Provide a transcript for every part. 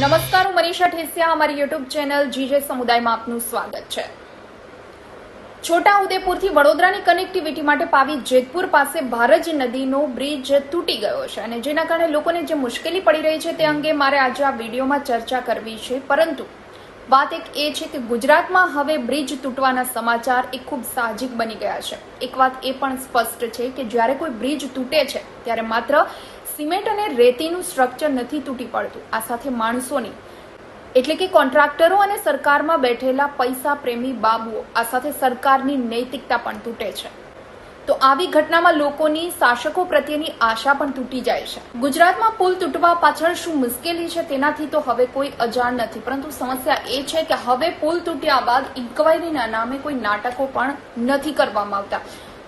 નમસ્કાર, હું મનીષા ઠેસિયા. અમારી યુટ્યુબ ચેનલ જીજે સમુદાયમાં આપનું સ્વાગત છે. છોટા ઉદેપુરથી વડોદરાની કનેક્ટિવિટી માટે પાવી જેતપુર પાસે ભારજ નદીનો બ્રિજ તૂટી ગયો છે અને જેના કારણે લોકોને જે મુશ્કેલી પડી રહી છે તે અંગે મારે આજે આ વિડીયોમાં ચર્ચા કરવી છે. પરંતુ વાત એક એ છે કે ગુજરાતમાં હવે બ્રિજ તૂટવાના સમાચાર એ ખૂબ સાહજિક બની ગયા છે. એક વાત એ પણ સ્પષ્ટ છે કે જ્યારે કોઈ બ્રિજ તૂટે છે, ત્યારે માત્ર સિમેન્ટ અને રેતીનું સ્ટ્રક્ચર નથી તૂટી પડતું. આ સાથે માણસોની, એટલે કે કોન્ટ્રાક્ટરો અને સરકારમાં બેઠેલા પૈસા પ્રેમી બાબુઓ, આ સાથે સરકારની નૈતિકતા પણ તૂટે છે. તો આવી ઘટનામાં લોકોની શાસકો પ્રત્યેની આશા પણ તૂટી જાય છે. ગુજરાતમાં પુલ તૂટવા પાછળ શું મુશ્કેલી છે તેનાથી તો હવે કોઈ અજાણ નથી. પરંતુ સમસ્યા એ છે કે હવે પુલ તૂટ્યા બાદ ઇન્કવાયરીના નામે કોઈ નાટકો પણ નથી કરવામાં આવતા.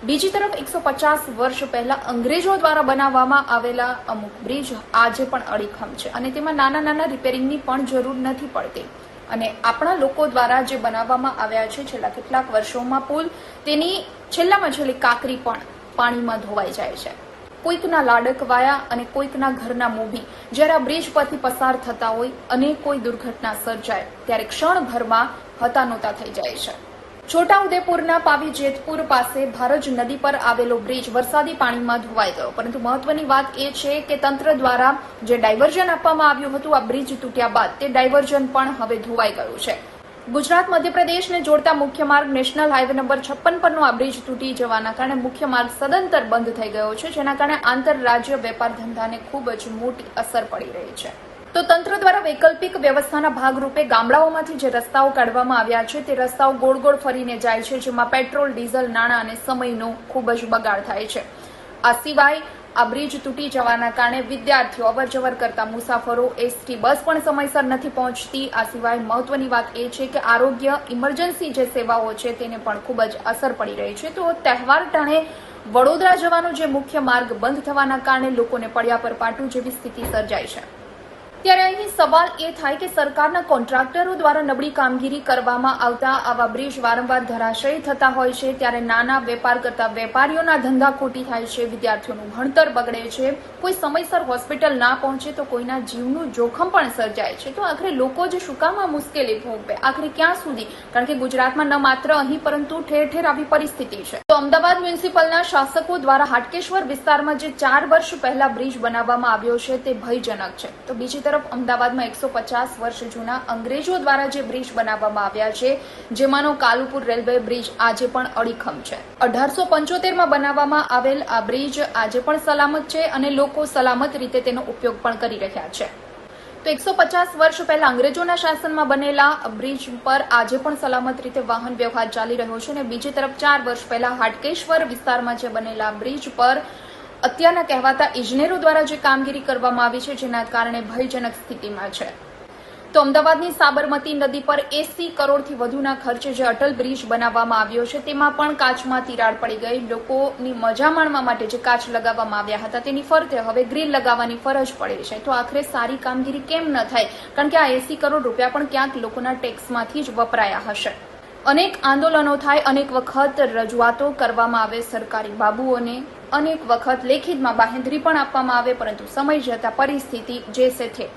બીજી તરફ એકસો પચાસ વર્ષ પહેલા અંગ્રેજો દ્વારા બનાવવામાં આવેલા અમુક બ્રિજ આજે પણ અડીખમ છે અને તેમાં નાના નાના રિપેરિંગની પણ જરૂર નથી પડતી. અને આપણા લોકો દ્વારા જે બનાવવામાં આવ્યા છે, છેલ્લા કેટલાક વર્ષોમાં પુલ, તેની છેલ્લામાં છેલ્લી કાકરી પણ પાણીમાં ધોવાઈ જાય છે. કોઈકના લાડક વાયા અને કોઈકના ઘરના મોભી. જ્યારે આ બ્રિજ પરથી પસાર થતા હોય અને કોઈ દુર્ઘટના સર્જાય, ત્યારે ક્ષણભરમાં હતાનોતા થઈ જાય છે. છોટાઉદેપુરના પાવી જેતપુર પાસે ભારજ નદી પર આવેલો બ્રિજ વરસાદી પાણીમાં ધોવાઈ ગયો. પરંતુ મહત્વની વાત એ છે કે તંત્ર દ્વારા જે ડાયવર્ઝન આપવામાં આવ્યું હતું, આ બ્રિજ તૂટ્યા બાદ તે ડાયવર્ઝન પણ હવે ધોવાઈ ગયું છે. ગુજરાત મધ્યપ્રદેશને જોડતા મુખ્ય માર્ગ નેશનલ હાઈવે નંબર છપ્પન પરનો આ બ્રિજ તૂટી જવાના કારણે મુખ્ય માર્ગ સદંતર બંધ થઈ ગયો છે, જેના કારણે આંતરરાજ્ય વેપાર ધંધાને ખૂબ જ મોટી અસર પડી રહી છે. તો તંત્ર દ્વારા વૈકલ્પિક વ્યવસ્થાના ભાગરૂપે ગામડાઓમાંથી જે રસ્તાઓ કાઢવામાં આવ્યા છે, તે રસ્તાઓ ગોળ ગોળ ફરીને જાય છે, જેમાં પેટ્રોલ, ડીઝલ, નાણાં અને સમયનો ખૂબ જ બગાડ થાય છે. આ સિવાય આ બ્રિજ તૂટી જવાના કારણે વિદ્યાર્થીઓ અવરજવર કરતા મુસાફરો, એસટી, બસ પણ સમયસર નથી પહોંચતી. આ સિવાય મહત્વની વાત એ છે કે આરોગ્ય, ઇમરજન્સી જે સેવાઓ છે, તેને પણ ખૂબ જ અસર પડી રહી છે. તો તહેવાર ટાણે વડોદરા જવાનો જે મુખ્ય માર્ગ બંધ થવાના કારણે લોકોને પડ્યા પર પાટું જેવી સ્થિતિ સર્જાઈ છે. ત્યારે અહીં સવાલ એ થાય કે સરકારના કોન્ટ્રાક્ટરો દ્વારા નબળી કામગીરી કરવામાં આવતા આવા બ્રિજ વારંવાર ધરાશયી થતા હોય છે, ત્યારે નાના વેપાર કરતા વેપારીઓના ધંધા ખોટી થાય છે, વિદ્યાર્થીઓનું ભણતર બગડે છે, કોઈ સમયસર હોસ્પિટલ ના પહોંચે તો કોઈના જીવનું જોખમ પણ સર્જાય છે. તો આખરે લોકો જ શું કામ આ મુશ્કેલી ભોગવે? આખરે ક્યાં સુધી? કારણ કે ગુજરાતમાં ન માત્ર અહીં, પરંતુ ઠેર ઠેર આવી પરિસ્થિતિ છે. તો અમદાવાદ મ્યુનિસિપલના શાસકો દ્વારા હાટકેશ્વર વિસ્તારમાં જે ચાર વર્ષ પહેલા બ્રિજ બનાવવામાં આવ્યો છે, તે ભયજનક છે. તો બીજી તરફ અમદાવાદમાં એકસો વર્ષ જૂના અંગ્રેજો દ્વારા જે બ્રિજ બનાવવામાં આવ્યા છે, જેમાંનો કાલુપુર રેલવે બ્રિજ આજે પણ અડીખમ છે. અઢારસો પંચોતેરમાં બનાવવામાં આવેલ આ બ્રિજ આજે પણ સલામત છે અને લોકો સલામત રીતે તેનો ઉપયોગ પણ કરી રહ્યા છે. તો એકસો પચાસ વર્ષ પહેલા અંગ્રેજોના શાસનમાં બનેલા બ્રિજ પર આજે પણ સલામત રીતે વાહન વ્યવહાર ચાલી રહ્યો છે અને બીજી તરફ ચાર વર્ષ પહેલા હાટકેશ્વર વિસ્તારમાં જે બનેલા બ્રિજ પર અત્યારના કહેવાતા ઇજનેરો દ્વારા જે કામગીરી કરવામાં આવી છે, જેના કારણે ભયજનક સ્થિતિમાં છે. તો અમદાવાદની સાબરમતી નદી પર એસી કરોડથી વધુના ખર્ચે જે અટલ બ્રિજ બનાવવામાં આવ્યો છે, તેમાં પણ કાચમાં તિરાડ પડી ગઈ. લોકોની મજા માણવા માટે જે કાચ લગાવવામાં આવ્યા હતા, તેની ફરતે હવે ગ્રીલ લગાવવાની ફરજ પડે છે. તો આખરે સારી કામગીરી કેમ ન થાય? કારણ કે આ એસી કરોડ રૂપિયા પણ ક્યાંક લોકોના ટેક્સમાંથી જ વપરાયા હશે. અનેક આંદોલનો થાય, અનેક વખત રજૂઆતો કરવામાં આવે સરકારી બાબુઓને, અનેક વખત લેખિતમાં બાહેંધરી પણ આપવામાં આવે, પરંતુ સમય જતા પરિસ્થિતિ જે છે તે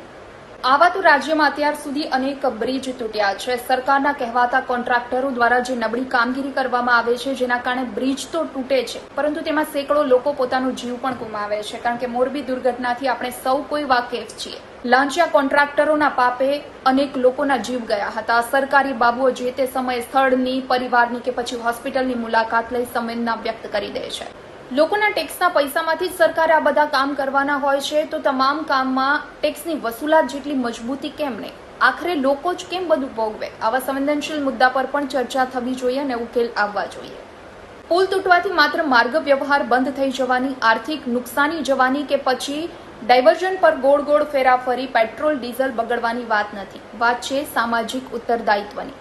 આવા તો રાજ્યમાં અત્યાર સુધી અનેક બ્રિજ તૂટ્યા છે. સરકારના કહેવાતા કોન્ટ્રાક્ટરો દ્વારા જે નબળી કામગીરી કરવામાં આવે છે, જેના કારણે બ્રિજ તો તૂટે છે, પરંતુ તેમાં સેંકડો લોકો પોતાનો જીવ પણ ગુમાવે છે. કારણ કે મોરબી દુર્ઘટનાથી આપણે સૌ કોઈ વાકેફ છીએ. લાંચિયા કોન્ટ્રાક્ટરોના પાપે અનેક લોકોના જીવ ગયા હતા. સરકારી બાબુઓ જે તે સમયે સ્થળની, પરિવારની કે પછી હોસ્પિટલની મુલાકાત લઈ સંવેદના વ્યક્ત કરી દે છે. લોકોના ટેક્સના પૈસામાંથી જ સરકારે આ બધા કામ કરવાના હોય છે, તો તમામ કામમાં ટેક્સની વસૂલાત જેટલી મજબૂતી કેમ નહીં? આખરે લોકો જ કેમ બધું ભોગવે? આવા સંવેદનશીલ મુદ્દા પર પણ ચર્ચા થવી જોઈએ અને ઉકેલ આવવા જોઈએ. પુલ તૂટવાથી માત્ર માર્ગ વ્યવહાર બંધ થઈ જવાની, આર્થિક નુકસાની જવાની કે પછી ડાયવર્ઝન પર ગોળ ગોળ ફેરા ફરી પેટ્રોલ, ડીઝલ બગડવાની વાત નથી. વાત છે સામાજિક ઉત્તરદાયિત્વની.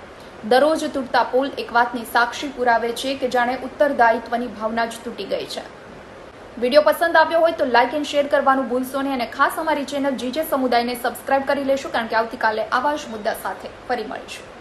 દરરોજ તૂટતા પુલ એક વાતની સાક્ષી પુરાવે છે કે જાણે ઉત્તરદાયિત્વની ભાવના જ તૂટી ગઈ છે. વીડિયો પસંદ આવ્યો હોય તો લાઇક એન્ડ શેર કરવાનું ભૂલશો નહીં અને ખાસ અમારી ચેનલ જીજે સમુદાયને સબસ્ક્રાઇબ કરી લેશું કારણ કે આવતીકાલે આવા જ મુદ્દા સાથે ફરી મળીશું.